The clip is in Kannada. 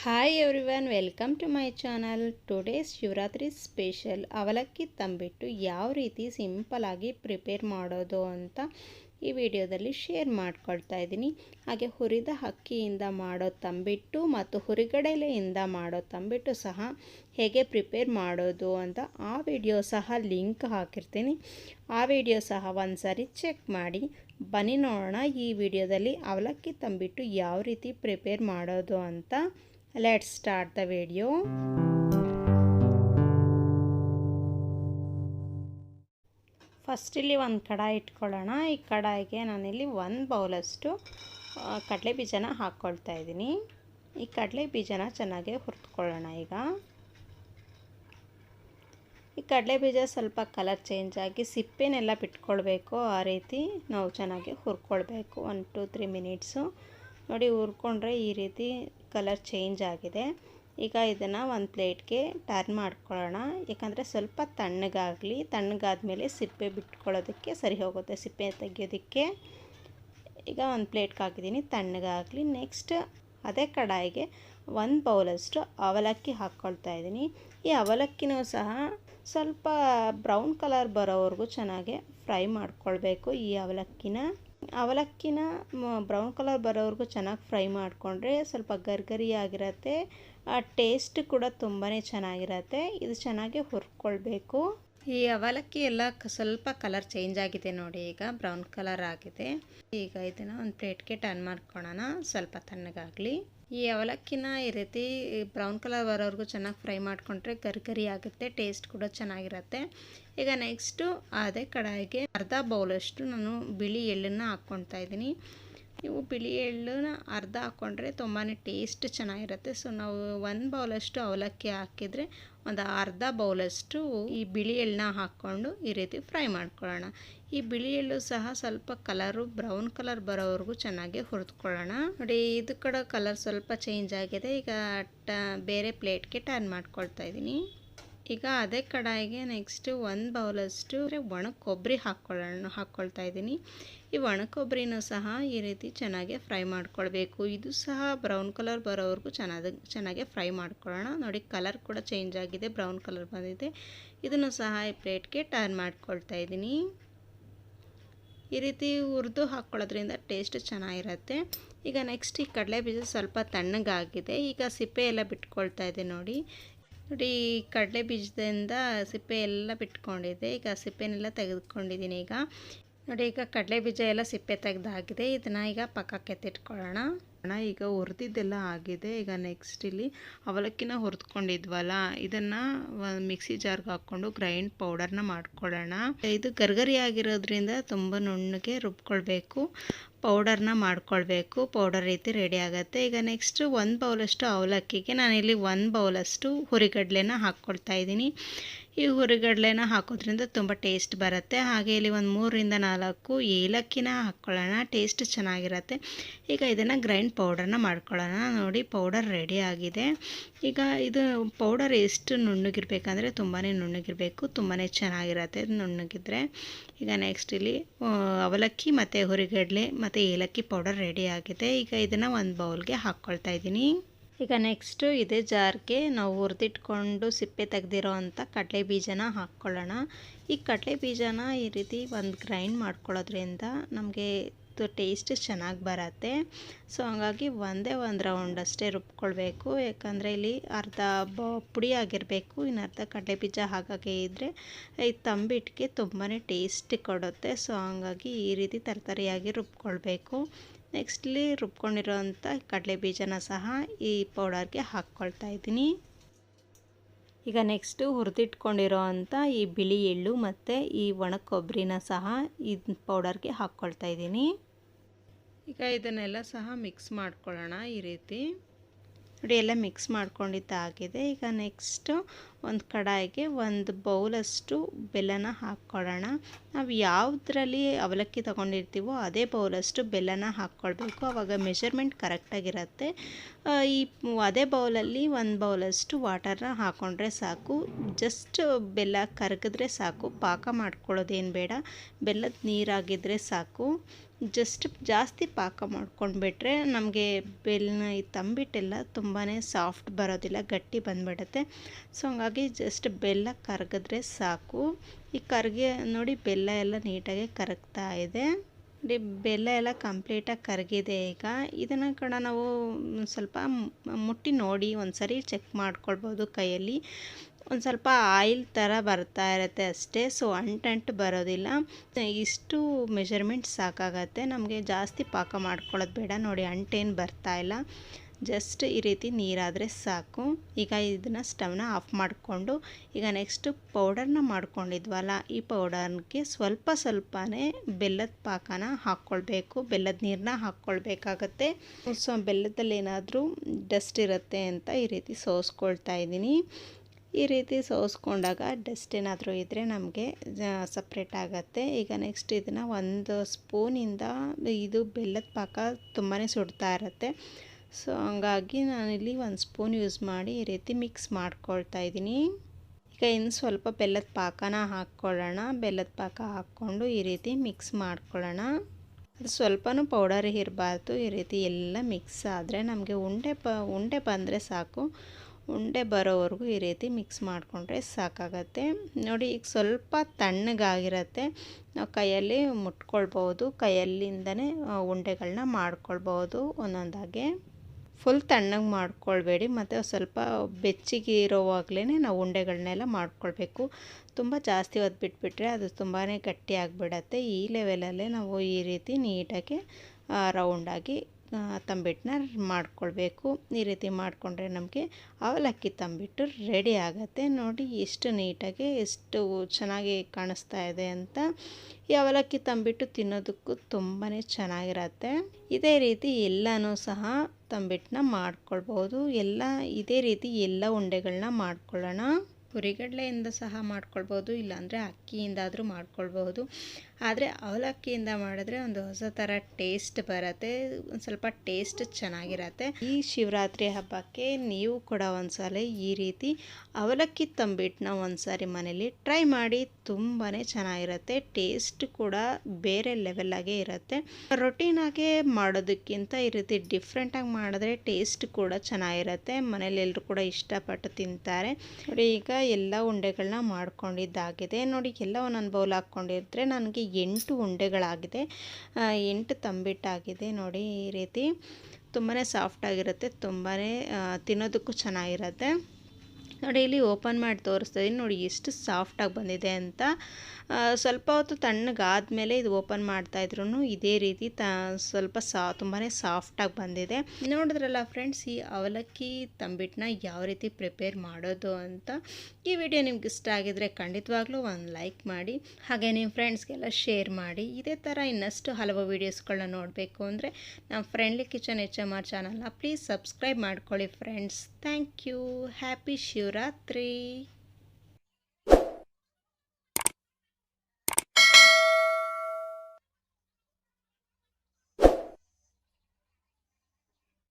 Hi everyone welcome to my channel today Shivaratri special ಅವಲಕ್ಕಿ ತಂಬಿಟ್ಟು ಯಾವ ರೀತಿ ಸಿಂಪಲಾಗಿ ಪ್ರಿಪೇರ್ ಮಾಡೋದು ಅಂತ ಈ ವಿಡಿಯೋದಲ್ಲಿ ಶೇರ್ ಮಾಡ್ಕೊಳ್ತಾ ಇದ್ದೀನಿ ಹಾಗೆ ಹುರಿದ ಅಕ್ಕಿಯಿಂದ ಮಾಡೋ ತಂಬಿಟ್ಟು ಮತ್ತು ಹುರಿಗಡಲೆಯಿಂದ ಮಾಡೋ ತಂಬಿಟ್ಟು ಸಹ ಹೇಗೆ ಪ್ರಿಪೇರ್ ಮಾಡೋದು ಅಂತ ಆ ವಿಡಿಯೋ ಸಹ ಲಿಂಕ್ ಹಾಕಿರ್ತೀನಿ ಆ ವಿಡಿಯೋ ಸಹ ಒಂದು ಚೆಕ್ ಮಾಡಿ ಬನ್ನಿ ನೋಡೋಣ ಈ ವಿಡಿಯೋದಲ್ಲಿ ಅವಲಕ್ಕಿ ತಂಬಿಟ್ಟು ಯಾವ ರೀತಿ ಪ್ರಿಪೇರ್ ಮಾಡೋದು ಅಂತ let's start the video first ಇಲ್ಲಿ ಒಂದು ಕಡಾಯಿ ಇಟ್ಕೊಳ್ಳೋಣ. ಈ ಕಡಾಯಿಗೆ ನಾನಿಲ್ಲಿ ಒಂದು ಬೌಲಷ್ಟು ಕಡಲೆ ಬೀಜನ ಹಾಕ್ಕೊಳ್ತಾ ಇದ್ದೀನಿ. ಈ ಕಡಲೆ ಬೀಜನ ಚೆನ್ನಾಗಿ ಹುರಿದ್ಕೊಳ್ಳೋಣ ಈಗ. ಈ ಕಡಲೆ ಬೀಜ ಸ್ವಲ್ಪ ಕಲರ್ ಚೇಂಜ್ ಆಗಿ ಸಿಪ್ಪೆನೆಲ್ಲ ಬಿಟ್ಕೊಳ್ಬೇಕು ಆ ರೀತಿ. ನಾವು ಚೆನ್ನಾಗಿ ಹುರ್ಕೊಳ್ಬೇಕು. ಒನ್ ಟು ತ್ರೀ ಮಿನಿಟ್ಸು ನೋಡಿ ಹುರ್ಕೊಂಡ್ರೆ ಈ ರೀತಿ ಕಲರ್ ಚೇಂಜ್ ಆಗಿದೆ. ಈಗ ಇದನ್ನು ಒಂದು ಪ್ಲೇಟ್ಗೆ ಟರ್ನ್ ಮಾಡ್ಕೊಳ್ಳೋಣ. ಯಾಕಂದರೆ ಸ್ವಲ್ಪ ತಣ್ಣಗಾಗಲಿ, ತಣ್ಣಗಾದ್ಮೇಲೆ ಸಿಪ್ಪೆ ಬಿಟ್ಕೊಳ್ಳೋದಕ್ಕೆ ಸರಿ ಹೋಗುತ್ತೆ, ಸಿಪ್ಪೆ ತೆಗಿಯೋದಕ್ಕೆ. ಈಗ ಒಂದು ಪ್ಲೇಟ್ಗೆ ಹಾಕಿದ್ದೀನಿ, ತಣ್ಣಗಾಗಲಿ. ನೆಕ್ಸ್ಟ್ ಅದೇ ಕಡಾಯಿಗೆ ಒಂದು ಬೌಲಷ್ಟು ಅವಲಕ್ಕಿ ಹಾಕ್ಕೊಳ್ತಾ ಇದ್ದೀನಿ. ಈ ಅವಲಕ್ಕಿನೂ ಸಹ ಸ್ವಲ್ಪ ಬ್ರೌನ್ ಕಲರ್ ಬರೋವರೆಗೂ ಚೆನ್ನಾಗಿ ಫ್ರೈ ಮಾಡ್ಕೊಳ್ಬೇಕು ಈ ಅವಲಕ್ಕಿನ. ಅವಲಕ್ಕಿನ ಬ್ರೌನ್ ಕಲರ್ ಬರೋವರೆಗೂ ಚೆನ್ನಾಗಿ ಫ್ರೈ ಮಾಡಿಕೊಂಡ್ರೆ ಸ್ವಲ್ಪ ಗರ್ಗರಿಯಾಗಿರತ್ತೆ. ಆ ಟೇಸ್ಟ್ ಕೂಡ ತುಂಬಾ ಚೆನ್ನಾಗಿರತ್ತೆ. ಇದು ಚೆನ್ನಾಗಿ ಹುರ್ಕೊಳ್ಬೇಕು. ಈ ಅವಲಕ್ಕಿ ಎಲ್ಲ ಸ್ವಲ್ಪ ಕಲರ್ ಚೇಂಜ್ ಆಗಿದೆ ನೋಡಿ ಈಗ ಬ್ರೌನ್ ಕಲರ್ ಆಗಿದೆ. ಈಗ ಇದನ್ನು ಒಂದು ಪ್ಲೇಟ್ಗೆ ಟರ್ನ್ ಮಾಡ್ಕೊಳ್ಳೋಣ ಸ್ವಲ್ಪ ತಣ್ಣಗಾಗಲಿ. ಈ ಅವಲಕ್ಕಿನ ಈ ರೀತಿ ಬ್ರೌನ್ ಕಲರ್ ಬರೋವರೆಗೂ ಚೆನ್ನಾಗಿ ಫ್ರೈ ಮಾಡಿಕೊಂಡ್ರೆ ಗರಿ ಆಗುತ್ತೆ, ಟೇಸ್ಟ್ ಕೂಡ ಚೆನ್ನಾಗಿರುತ್ತೆ. ಈಗ ನೆಕ್ಸ್ಟು ಅದೇ ಕಡಾಯಿಗೆ ಅರ್ಧ ಬೌಲಷ್ಟು ನಾನು ಬಿಳಿ ಎಳ್ಳನ್ನು ಹಾಕ್ಕೊಳ್ತಾ ಇದ್ದೀನಿ. ನೀವು ಬಿಳಿ ಎಳ್ಳನ್ನ ಅರ್ಧ ಹಾಕ್ಕೊಂಡ್ರೆ ತುಂಬಾ ಟೇಸ್ಟ್ ಚೆನ್ನಾಗಿರುತ್ತೆ. ಸೊ ನಾವು ಒಂದು ಬೌಲಷ್ಟು ಅವಲಕ್ಕಿ ಹಾಕಿದರೆ ಒಂದು ಅರ್ಧ ಬೌಲಷ್ಟು ಈ ಬಿಳಿ ಎಳ್ಳನ್ನ ಹಾಕ್ಕೊಂಡು ಈ ರೀತಿ ಫ್ರೈ ಮಾಡ್ಕೊಳ್ಳೋಣ. ಈ ಬಿಳಿ ಎಳ್ಳು ಸಹ ಸ್ವಲ್ಪ ಕಲರು ಬ್ರೌನ್ ಕಲರ್ ಬರೋವರೆಗೂ ಚೆನ್ನಾಗಿ ಹುರಿದ್ಕೊಳ್ಳೋಣ. ನೋಡಿ, ಇದು ಕಡೆ ಕಲರ್ ಸ್ವಲ್ಪ ಚೇಂಜ್ ಆಗಿದೆ. ಈಗ ಟ ಬೇರೆ ಪ್ಲೇಟ್ಗೆ ಟರ್ನ್ ಮಾಡ್ಕೊಳ್ತಾ ಇದ್ದೀನಿ. ಈಗ ಅದೇ ಕಡಾಯಿಗೆ ನೆಕ್ಸ್ಟು ಒಂದು ಬೌಲಷ್ಟು ಒಣ ಕೊಬ್ಬರಿ ಹಾಕ್ಕೊಳ್ಳೋಣ ಹಾಕ್ಕೊಳ್ತಾ ಇದ್ದೀನಿ. ಈ ಒಣ ಕೊಬ್ಬರಿನೂ ಸಹ ಈ ರೀತಿ ಚೆನ್ನಾಗಿ ಫ್ರೈ ಮಾಡ್ಕೊಳ್ಬೇಕು. ಇದು ಸಹ ಬ್ರೌನ್ ಕಲರ್ ಬರೋವರೆಗೂ ಚೆನ್ನಾಗಿ ಚೆನ್ನಾಗೆ ಫ್ರೈ ಮಾಡ್ಕೊಳ್ಳೋಣ. ನೋಡಿ ಕಲರ್ ಕೂಡ ಚೇಂಜ್ ಆಗಿದೆ ಬ್ರೌನ್ ಕಲರ್ ಬಂದಿದೆ. ಇದನ್ನು ಸಹ ಈ ಪ್ಲೇಟ್ಗೆ ಟರ್ನ್ ಮಾಡ್ಕೊಳ್ತಾ ಇದ್ದೀನಿ. ಈ ರೀತಿ ಹುರಿದು ಹಾಕ್ಕೊಳ್ಳೋದ್ರಿಂದ ಟೇಸ್ಟ್ ಚೆನ್ನಾಗಿರುತ್ತೆ. ಈಗ ನೆಕ್ಸ್ಟ್ ಈ ಕಡಲೆ ಬೀಜ ಸ್ವಲ್ಪ ತಣ್ಣಗಾಗಿದೆ. ಈಗ ಸಿಪ್ಪೆ ಎಲ್ಲ ಬಿಟ್ಕೊಳ್ತಾ ಇದೆ ನೋಡಿ. ನೋಡಿ, ಕಡಲೆ ಬೀಜದಿಂದ ಸಿಪ್ಪೆ ಎಲ್ಲ ಬಿಟ್ಕೊಂಡಿದೆ ಈಗ ಸಿಪ್ಪೆನೆಲ್ಲ ತೆಗೆದುಕೊಂಡಿದ್ದೀನಿ ಈಗ. ನೋಡಿ, ಈಗ ಕಡಲೆ ಬೀಜ ಎಲ್ಲ ಸಿಪ್ಪೆ ತೆಗೆದಾಗಿದೆ. ಇದನ್ನು ಈಗ ಪಕ್ಕಕ್ಕೆ ಎತ್ತಿಟ್ಕೊಳ್ಳೋಣ. ಈಗ ಹುರಿದಿದ್ದೆಲ್ಲ ಆಗಿದೆ. ಈಗ ನೆಕ್ಸ್ಟ್ ಇಲ್ಲಿ ಅವಲಕ್ಕಿನ ಹುರಿದ್ಕೊಂಡಿದ್ವಲ್ಲ, ಇದನ್ನು ಮಿಕ್ಸಿ ಜಾರ್ಗೆ ಹಾಕ್ಕೊಂಡು ಗ್ರೈಂಡ್ ಪೌಡರ್ನ ಮಾಡ್ಕೊಳ್ಳೋಣ ಇದು ಗರ್ಗರಿ ಆಗಿರೋದ್ರಿಂದ ತುಂಬ ನುಣ್ಣಗೆ ರುಬ್ಕೊಳ್ಬೇಕು. ಪೌಡರ್ನ ಮಾಡ್ಕೊಳ್ಬೇಕು. ಪೌಡರ್ ರೀತಿ ರೆಡಿ ಆಗುತ್ತೆ. ಈಗ ನೆಕ್ಸ್ಟ್ ಒಂದು ಬೌಲಷ್ಟು ಅವಲಕ್ಕಿಗೆ ನಾನಿಲ್ಲಿ ಒಂದು ಬೌಲಷ್ಟು ಹುರಿಗಡಲೆನ ಹಾಕ್ಕೊಳ್ತಾ ಇದ್ದೀನಿ. ಈ ಹುರಿಗಡಲೆನ ಹಾಕೋದ್ರಿಂದ ತುಂಬ ಟೇಸ್ಟ್ ಬರುತ್ತೆ. ಹಾಗೆ ಇಲ್ಲಿ ಒಂದು ಮೂರರಿಂದ ನಾಲ್ಕು ಏಲಕ್ಕಿನ ಹಾಕ್ಕೊಳ್ಳೋಣ ಟೇಸ್ಟ್ ಚೆನ್ನಾಗಿರುತ್ತೆ. ಈಗ ಇದನ್ನು ಗ್ರೈಂಡ್ ಪೌಡರ್ನ ಮಾಡ್ಕೊಳ್ಳೋಣ. ನೋಡಿ, ಪೌಡರ್ ರೆಡಿ ಆಗಿದೆ. ಈಗ ಇದು ಪೌಡರ್ ಎಷ್ಟು ನುಣ್ಣಗಿರ್ಬೇಕಂದ್ರೆ ತುಂಬಾ ನುಣ್ಣಗಿರಬೇಕು. ತುಂಬಾ ಚೆನ್ನಾಗಿರತ್ತೆ ನುಣ್ಣಗಿದ್ರೆ. ಈಗ ನೆಕ್ಸ್ಟ್ ಇಲ್ಲಿ ಅವಲಕ್ಕಿ ಮತ್ತು ಹುರಿಗಡಲೆ ಮತ್ತು ಏಲಕ್ಕಿ ಪೌಡರ್ ರೆಡಿ ಆಗಿದೆ. ಈಗ ಇದನ್ನು ಒಂದು ಬೌಲ್ಗೆ ಹಾಕ್ಕೊಳ್ತಾ ಇದ್ದೀನಿ. ಈಗ ನೆಕ್ಸ್ಟು ಇದೇ ಜಾರ್ಗೆ ನಾವು ಹುರಿದಿಟ್ಕೊಂಡು ಸಿಪ್ಪೆ ತೆಗೆದಿರೋ ಅಂಥ ಕಡಲೆ ಬೀಜನ ಹಾಕ್ಕೊಳ್ಳೋಣ. ಈ ಕಡಲೆ ಬೀಜನ ಈ ರೀತಿ ಒಂದು ಗ್ರೈಂಡ್ ಮಾಡ್ಕೊಳ್ಳೋದ್ರಿಂದ ನಮಗೆ ಟೇಸ್ಟ್ ಚೆನ್ನಾಗಿ ಬರತ್ತೆ. ಸೊ, ಹಂಗಾಗಿ ಒಂದೇ ಒಂದು ರೌಂಡ್ ಅಷ್ಟೇ ರುಬ್ಕೊಳ್ಬೇಕು. ಯಾಕಂದರೆ ಇಲ್ಲಿ ಅರ್ಧ ಬ, ಪುಡಿ ಆಗಿರಬೇಕು. ಇನ್ನು ಅರ್ಧ ಕಡಲೆ ಬೀಜ ಹಾಗಾಗಿ ಇದ್ದರೆ ಈ ತಂಬಿಟ್ಟಿಗೆ ತುಂಬಾ ಟೇಸ್ಟ್ ಕೊಡುತ್ತೆ. ಸೊ, ಹಂಗಾಗಿ ಈ ರೀತಿ ತರತರಿಯಾಗಿ ರುಬ್ಕೊಳ್ಬೇಕು. ನೆಕ್ಸ್ಟ್ಲಿ ರುಬ್ಕೊಂಡಿರೋಂಥ ಕಡಲೆ ಬೀಜನ ಸಹ ಈ ಪೌಡರ್ಗೆ ಹಾಕ್ಕೊಳ್ತಾ ಇದ್ದೀನಿ. ಈಗ ನೆಕ್ಸ್ಟು ಹುರಿದಿಟ್ಕೊಂಡಿರೋ ಅಂಥ ಈ ಬಿಳಿ ಎಳ್ಳು ಮತ್ತು ಈ ಒಣ ಕೊಬ್ಬರಿನ ಸಹ ಈ ಪೌಡರ್ಗೆ ಹಾಕ್ಕೊಳ್ತಾ ಇದ್ದೀನಿ. ಈಗ ಇದನ್ನೆಲ್ಲ ಸಹ ಮಿಕ್ಸ್ ಮಾಡ್ಕೊಳ್ಳೋಣ ಈ ರೀತಿ. ನೋಡಿ, ಎಲ್ಲ ಮಿಕ್ಸ್ ಮಾಡ್ಕೊಂಡಿದ್ದಾಗಿದೆ ಈಗ ನೆಕ್ಸ್ಟು ಒಂದು ಕಡಾಯಿಗೆ ಒಂದು ಬೌಲಷ್ಟು ಬೆಲ್ಲನ ಹಾಕ್ಕೊಳ್ಳೋಣ ನಾವು ಯಾವುದ್ರಲ್ಲಿ ಅವಲಕ್ಕಿ ತೊಗೊಂಡಿರ್ತೀವೋ ಅದೇ ಬೌಲಷ್ಟು ಬೆಲ್ಲನ ಹಾಕ್ಕೊಳ್ಬೇಕು. ಆವಾಗ ಮೆಷರ್ಮೆಂಟ್ ಕರೆಕ್ಟಾಗಿರುತ್ತೆ ಈ ಅದೇ ಬೌಲಲ್ಲಿ ಒಂದು ಬೌಲಷ್ಟು ವಾಟರ್ನ ಹಾಕ್ಕೊಂಡ್ರೆ ಸಾಕು. ಜಸ್ಟ್ ಬೆಲ್ಲ ಕರಗಿದ್ರೆ ಸಾಕು. ಪಾಕ ಮಾಡ್ಕೊಳ್ಳೋದೇನು ಬೇಡ. ಬೆಲ್ಲದ ನೀರಾಗಿದ್ದರೆ ಸಾಕು. ಜಸ್ಟ್ ಜಾಸ್ತಿ ಪಾಕ ಮಾಡ್ಕೊಂಡ್ಬಿಟ್ರೆ ನಮಗೆ ಬೆಲ್ಲ ಈ ತಂಬಿಟ್ಟೆಲ್ಲ ತುಂಬಾ ಸಾಫ್ಟ್ ಬರೋದಿಲ್ಲ, ಗಟ್ಟಿ ಬಂದ್ಬಿಡುತ್ತೆ. ಸೊ ಹಂಗಾಗಿ ಜಸ್ಟ್ ಬೆಲ್ಲ ಕರಗಿದ್ರೆ ಸಾಕು. ಈ ಕರಗಿ ನೋಡಿ ಬೆಲ್ಲ ಎಲ್ಲ ನೀಟಾಗಿ ಕರಗ್ತಾ ಇದೆ. ನೋಡಿ ಬೆಲ್ಲ ಎಲ್ಲ ಕಂಪ್ಲೀಟಾಗಿ ಕರಗಿದೆ ಈಗ. ಇದನ್ನು ಕೂಡ ನಾವು ಸ್ವಲ್ಪ ಮುಟ್ಟಿ ನೋಡಿ ಒಂದ್ಸರಿ ಚೆಕ್ ಮಾಡ್ಕೊಳ್ಬೋದು ಕೈಯಲ್ಲಿ. ಒಂದು ಸ್ವಲ್ಪ ಆಯಿಲ್ ಥರ ಬರ್ತಾ ಇರುತ್ತೆ ಅಷ್ಟೇ, ಸೊ ಅಂಟಂಟು ಬರೋದಿಲ್ಲ. ಇಷ್ಟು ಮೆಷರ್ಮೆಂಟ್ ಸಾಕಾಗತ್ತೆ. ನಮಗೆ ಜಾಸ್ತಿ ಪಾಕ ಮಾಡ್ಕೊಳ್ಳೋದು ಬೇಡ. ನೋಡಿ ಅಂಟೇನು ಬರ್ತಾ ಇಲ್ಲ. ಜಸ್ಟ್ ಈ ರೀತಿ ನೀರಾದರೆ ಸಾಕು. ಈಗ ಇದನ್ನು ಸ್ಟವ್ನ ಆಫ್ ಮಾಡಿಕೊಂಡು, ಈಗ ನೆಕ್ಸ್ಟು ಪೌಡರ್ನ ಮಾಡ್ಕೊಂಡಿದ್ವಲ್ಲ, ಈ ಪೌಡರ್ಗೆ ಸ್ವಲ್ಪ ಸ್ವಲ್ಪನೇ ಬೆಲ್ಲದ ಪಾಕನ ಹಾಕ್ಕೊಳ್ಬೇಕು. ಬೆಲ್ಲದ ನೀರನ್ನ ಹಾಕ್ಕೊಳ್ಬೇಕಾಗತ್ತೆ. ಸೊ ಬೆಲ್ಲದಲ್ಲಿ ಏನಾದರೂ ಡಸ್ಟ್ ಇರುತ್ತೆ ಅಂತ ಈ ರೀತಿ ಸೋಸ್ಕೊಳ್ತಾ ಇದ್ದೀನಿ. ಈ ರೀತಿ ಸೋಸ್ಕೊಂಡಾಗ ಡಸ್ಟ್ ಏನಾದರೂ ಇದ್ದರೆ ನಮಗೆ ಸಪ್ರೇಟ್ ಆಗುತ್ತೆ. ಈಗ ನೆಕ್ಸ್ಟ್ ಇದನ್ನು ಒಂದು ಸ್ಪೂನಿಂದ ಇದು ಬೆಲ್ಲದ ಪಾಕ ತುಂಬಾ ಸುಡ್ತಾ ಇರುತ್ತೆ. ಸೊ ಹಂಗಾಗಿ ನಾನಿಲ್ಲಿ ಒಂದು ಸ್ಪೂನ್ ಯೂಸ್ ಮಾಡಿ ಈ ರೀತಿ ಮಿಕ್ಸ್ ಮಾಡ್ಕೊಳ್ತಾ ಇದ್ದೀನಿ. ಈಗ ಇನ್ನು ಸ್ವಲ್ಪ ಬೆಲ್ಲದ ಪಾಕನ ಹಾಕ್ಕೊಳ್ಳೋಣ. ಬೆಲ್ಲದ ಪಾಕ ಹಾಕ್ಕೊಂಡು ಈ ರೀತಿ ಮಿಕ್ಸ್ ಮಾಡ್ಕೊಳ್ಳೋಣ. ಅದು ಸ್ವಲ್ಪನೂ ಪೌಡರ್ ಇರಬಾರ್ದು. ಈ ರೀತಿ ಎಲ್ಲ ಮಿಕ್ಸ್ ಆದರೆ ನಮಗೆ ಉಂಡೆ ಪ, ಉಂಡೆ ಬಂದರೆ ಸಾಕು. ಉಂಡೆ ಬರೋವರೆಗೂ ಈ ರೀತಿ ಮಿಕ್ಸ್ ಮಾಡಿಕೊಂಡ್ರೆ ಸಾಕಾಗತ್ತೆ. ನೋಡಿ, ಈಗ ಸ್ವಲ್ಪ ತಣ್ಣಗಾಗಿರತ್ತೆ. ನಾವು ಕೈಯಲ್ಲಿ ಮುಟ್ಕೊಳ್ಬೋದು. ಕೈಯಲ್ಲಿಂದನೇ ಉಂಡೆಗಳನ್ನ ಮಾಡ್ಕೊಳ್ಬೋದು ಒಂದೊಂದಾಗೆ. ಫುಲ್ ತಣ್ಣಗೆ ಮಾಡ್ಕೊಳ್ಬೇಡಿ ಮತ್ತು ಸ್ವಲ್ಪ ಬೆಚ್ಚಗೆ ಇರೋವಾಗಲೇ ನಾವು ಉಂಡೆಗಳನ್ನೆಲ್ಲ ಮಾಡ್ಕೊಳ್ಬೇಕು. ತುಂಬ ಜಾಸ್ತಿ ಹೊತ್ತು ಬಿಟ್ಬಿಟ್ರೆ ಅದು ತುಂಬಾ ಗಟ್ಟಿ ಆಗಿಬಿಡತ್ತೆ. ಈ ಲೆವೆಲಲ್ಲೇ ನಾವು ಈ ರೀತಿ ನೀಟಾಗಿ ರೌಂಡಾಗಿ ತಂಬಿಟ್ಟನ್ನ ಮಾಡ್ಕೊಳ್ಬೇಕು. ಈ ರೀತಿ ಮಾಡಿಕೊಂಡ್ರೆ ನಮಗೆ ಅವಲಕ್ಕಿ ತಂಬಿಟ್ಟು ರೆಡಿ ಆಗುತ್ತೆ. ನೋಡಿ ಎಷ್ಟು ನೀಟಾಗಿ, ಎಷ್ಟು ಚೆನ್ನಾಗಿ ಕಾಣಿಸ್ತಾ ಇದೆ ಅಂತ. ಈ ಅವಲಕ್ಕಿ ತಂಬಿಟ್ಟು ತಿನ್ನೋದಕ್ಕೂ ತುಂಬಾ ಚೆನ್ನಾಗಿರತ್ತೆ. ಇದೇ ರೀತಿ ಎಲ್ಲನೂ ಸಹ ತಂಬಿಟ್ಟನ್ನ ಮಾಡ್ಕೊಳ್ಬೋದು ಎಲ್ಲ, ಇದೇ ರೀತಿ ಎಲ್ಲ ಉಂಡೆಗಳನ್ನ ಮಾಡ್ಕೊಳ್ಳೋಣ. ಹುರಿಗಡಲೆಯಿಂದ ಸಹ ಮಾಡ್ಕೊಳ್ಬೋದು ಇಲ್ಲಾಂದರೆ ಅಕ್ಕಿಯಿಂದಾದರೂ ಮಾಡ್ಕೊಳ್ಬಹುದು. ಆದರೆ ಅವಲಕ್ಕಿಯಿಂದ ಮಾಡಿದ್ರೆ ಒಂದು ಹೊಸ ಥರ ಟೇಸ್ಟ್ ಬರುತ್ತೆ, ಒಂದು ಸ್ವಲ್ಪ ಟೇಸ್ಟ್ ಚೆನ್ನಾಗಿರತ್ತೆ. ಈ ಶಿವರಾತ್ರಿ ಹಬ್ಬಕ್ಕೆ ನೀವು ಕೂಡ ಒಂದ್ಸಲ ಈ ರೀತಿ ಅವಲಕ್ಕಿ ತಂಬಿಟ್ಟನ್ನ ಒಂದ್ಸಾರಿ ಮನೇಲಿ ಟ್ರೈ ಮಾಡಿ ತುಂಬಾ ಚೆನ್ನಾಗಿರುತ್ತೆ ಟೇಸ್ಟ್ ಕೂಡ ಬೇರೆ ಲೆವೆಲ್ಲಾಗೆ ಇರುತ್ತೆ. ರೊಟೀನಾಗೆ ಮಾಡೋದಕ್ಕಿಂತ ಈ ರೀತಿ ಡಿಫ್ರೆಂಟಾಗಿ ಮಾಡಿದ್ರೆ ಟೇಸ್ಟ್ ಕೂಡ ಚೆನ್ನಾಗಿರುತ್ತೆ, ಮನೇಲಿ ಎಲ್ಲರೂ ಕೂಡ ಇಷ್ಟಪಟ್ಟು ತಿಂತಾರೆ. ನೋಡಿ ಈಗ ಎಲ್ಲ ಉಂಡೆಗಳನ್ನ ಮಾಡ್ಕೊಂಡಿದ್ದಾಗಿದೆ. ನೋಡಿ ಎಲ್ಲ ಒಂದೊಂದು ಬೌಲ್ ಹಾಕ್ಕೊಂಡಿದ್ರೆ ನನಗೆ ಎಂಟು ಉಂಡೆಗಳಾಗಿದೆ. ಎಂಟು ತಂಬಿಟ್ಟಾಗಿದೆ ನೋಡಿ ಈ ರೀತಿ. ತುಂಬಾ ಸಾಫ್ಟಾಗಿರುತ್ತೆ ತುಂಬಾ ತಿನ್ನೋದಕ್ಕೂ ಚೆನ್ನಾಗಿರುತ್ತೆ. ನೋಡಿ, ಇಲ್ಲಿ ಓಪನ್ ಮಾಡಿ ತೋರಿಸ್ತಾ ಇದ್ದೀನಿ ನೋಡಿ, ಎಷ್ಟು ಸಾಫ್ಟಾಗಿ ಬಂದಿದೆ ಅಂತ. ಸ್ವಲ್ಪ ಹೊತ್ತು ತಣ್ಣಗಾದ್ಮೇಲೆ ಇದು ಓಪನ್ ಮಾಡ್ತಾ ಇದ್ರು ಇದೇ ರೀತಿ ತ, ಸ್ವಲ್ಪ ಸಾ ತುಂಬಾ ಸಾಫ್ಟಾಗಿ ಬಂದಿದೆ. ನೋಡಿದ್ರಲ್ಲ ಫ್ರೆಂಡ್ಸ್ ಈ ಅವಲಕ್ಕಿ ತಂಬಿಟ್ಟನ್ನ ಯಾವ ರೀತಿ ಪ್ರಿಪೇರ್ ಮಾಡೋದು ಅಂತ. ಈ ವಿಡಿಯೋ ನಿಮ್ಗೆ ಇಷ್ಟ ಆಗಿದ್ರೆ ಖಂಡಿತವಾಗ್ಲೂ ಒಂದು ಲೈಕ್ ಮಾಡಿ. ಹಾಗೆ ನಿಮ್ಮ ಫ್ರೆಂಡ್ಸ್ಗೆಲ್ಲ ಶೇರ್ ಮಾಡಿ. ಇದೇ ಥರ ಇನ್ನಷ್ಟು ಹಲವು ವೀಡಿಯೋಸ್ಗಳನ್ನ ನೋಡಬೇಕು ಅಂದರೆ ನಮ್ಮ friendly kitchen H M R ಚಾನಲ್ನ ಪ್ಲೀಸ್ ಸಬ್ಸ್ಕ್ರೈಬ್ ಮಾಡ್ಕೊಳ್ಳಿ friends thank you happy Shivaratri